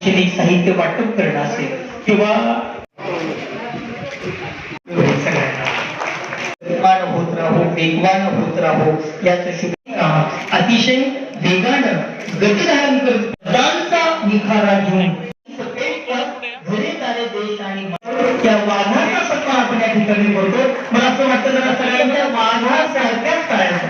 घेऊन साहित्य वाटप करणं असेल किंवा वेगवान होत राहू वेगवान होत राहू याचं शुभ अं, अतिशय वेगानं गती धारण करत पदांचा निखारा घेऊन मला असं वाटतं सगळ्यांच्या वाघासारख्याच करायचं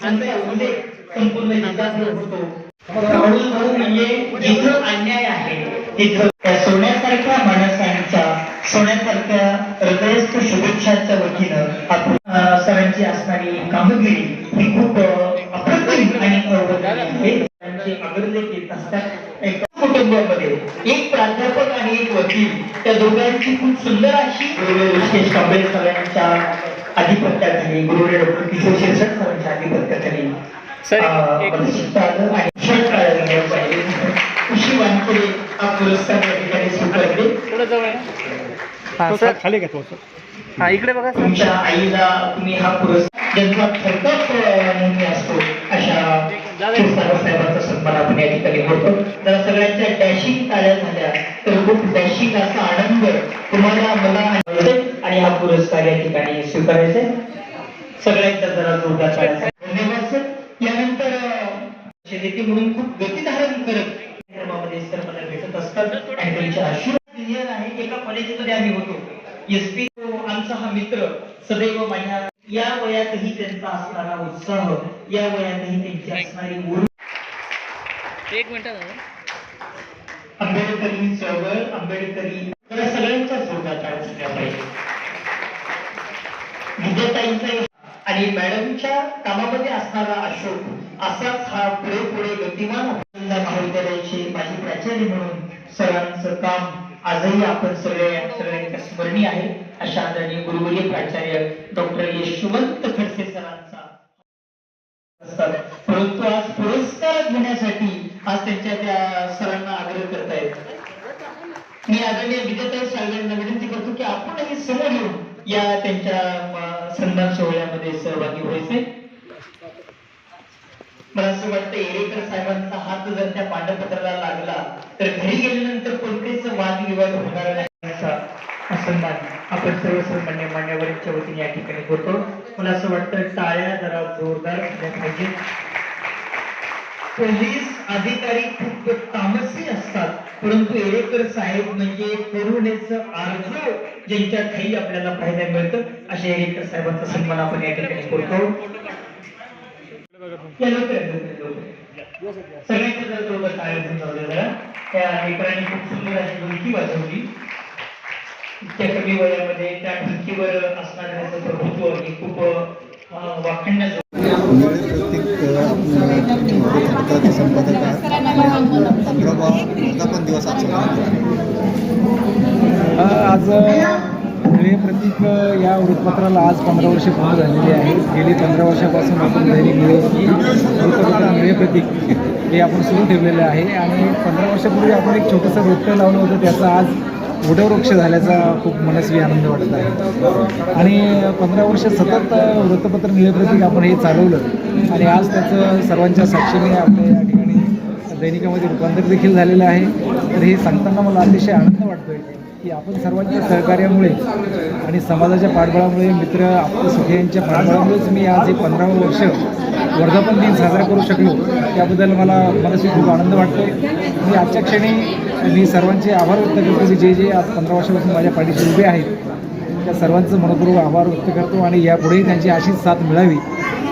त्यांचा उल्लेख संपूर्ण जगात होतो. हळूहळू म्हणजे जिथं अन्याय आहे तिथं त्या सोन्यासारख्या माणसांच्या सोन्यासारख्या हृदयस्थ शुभेच्छांच्या वतीनं आपण सरांची असणारी कामगिरी ही खूप अप्रतिम आणि अवगतनीय आहे. त्यांचे येत असतात. एका कुटुंबामध्ये एक प्राध्यापक आणि एक वकील त्या दोघांची खूप सुंदर अशी गुरुदेव कांबळे सरांच्या आधिपत्याखाली गुरुदेव डॉक्टर किशोर शिरसाट सरांच्या आधिपत्याखाली सर, हा हा सर. हा इकडे बघा तुमच्या आईला तुम्ही हा पुरस्कार असतो अशा साहेबांचा सन्मान आपण या ठिकाणी सगळ्यांच्या डॅशिंग झाल्या. तर खूप डॅशिंग असा आनंद तुम्हाला मला आणि आणि हा पुरस्कार या ठिकाणी स्वीकारायचा आहे. सगळ्यांच्या जरा जोरदार टाळ्या धन्यवाद सर यानंतर अं, नेते म्हणून खूप गती धारण करत धर्मामध्ये सर मला भेटत असतात. आणि त्यांचे आशीर्वाद सिनियर आहे. एका कॉलेजमध्ये आम्ही होतो. एस पी आमचा हा मित्र सदैव माझ्या या वयातही त्यांचा असणारा उत्साह या वयातही त्यांची असणारी ओढ एक मिनिट आंबेडकरी चळवळ आंबेडकरी सगळ्यांच्या जोरदार टाळ्या पाहिजे विद्याताईंचा आणि मॅडमच्या कामामध्ये असणारा अशोक असाच हा पुढे पुढे गतिमान महाविद्यालयाचे माजी प्राचार्य म्हणून सरांचं काम आजही आपण सगळे सगळ्यांच्या स्मरणीय आहे. अशा आदरणीय गुरुवर्य प्राचार्य डॉक्टर यशवंत खडसे सरांचा परंतु आज पुरस्कार घेण्यासाठी आज त्यांच्या त्या सरांना आग्रह करतायत. मी आदरणीय विजयताई साहेबांना विनंती करतो की आपणही समोर येऊन या त्यांच्या सन्मान सोहळ्यामध्ये सहभागी व्हायचे. मला असं वाटतं एरेकर साहेबांचा हात जर त्या पांडपत्राला लागला तर घरी गेल्यानंतर कोणतेच वादविवाद होणार नाही सन्मान आपण सर्व सन्मान्य मान्यवरांच्या वतीने या ठिकाणी करतो मला असं वाटतं टाळ्या जरा जोरदार झाल्या पाहिजेत. पोलीस अधिकारी खूप तामसी असतात परंतु एरेकर साहेब म्हणजे करुणेचं आर्ज ज्यांच्या खाई आपल्याला पाहायला मिळतं अशा एरेकर साहेबांचा सन्मान आपण या ठिकाणी करतो या लवकर या, लवकर, लवकर. सगळ्यांच्या जर जोरदार टाळ्या त्या लेकरांनी खूप सुंदर अशी वाजवली इतक्या कमी वयामध्ये त्या ढोलकीवर असणारं त्याचं प्रभुत्व हे खूप वाखंड संपादक दिवस आज आज प्रतीक या वृत्तपत्राला आज पंधरा वर्षे पूर्ण झालेली आहे. गेली पंधरा वर्षापासून आपण दैनिक वृत्तपत्र निळे प्रतीक हे आपण सुरू ठेवलेलं आहे. आणि पंधरा वर्षापूर्वी आपण एक छोटंसं वृत्त लावलं होतं त्याचा आज वृक्ष झाल्याचा खूप मनस्वी आनंद वाटत आहे. आणि पंधरा वर्ष सतत वृत्तपत्र निळप्रतीक आपण हे चालवलं. आणि आज त्याचं सर्वांच्या साक्षीने आपल्या या ठिकाणी दैनिकामध्ये रूपांतर देखील झालेलं आहे. तर हे सांगताना मला अतिशय आनंद वाटतोय. की आपण सर्वांच्या सहकार्यामुळे आणि समाजाच्या पाठबळामुळे मित्र आपलं सुखे यांच्या पाठबळामुळेच मी आज हे पंधरावं वर्ष वर्धापन दिन साजरा करू शकलो त्याबद्दल मला मनस्वी खूप आनंद वाटतोय. मी आजच्या क्षणी मी सर्वांचे आभार व्यक्त करतो की जे जे आज पंधरा वर्षापासून माझ्या पाठीशी उभे आहेत त्या सर्वांचं मनपूर्वक आभार व्यक्त करतो आणि यापुढेही त्यांची अशीच साथ मिळावी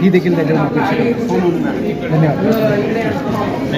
ही देखील त्याच्यावर अपेक्षा करतो धन्यवाद.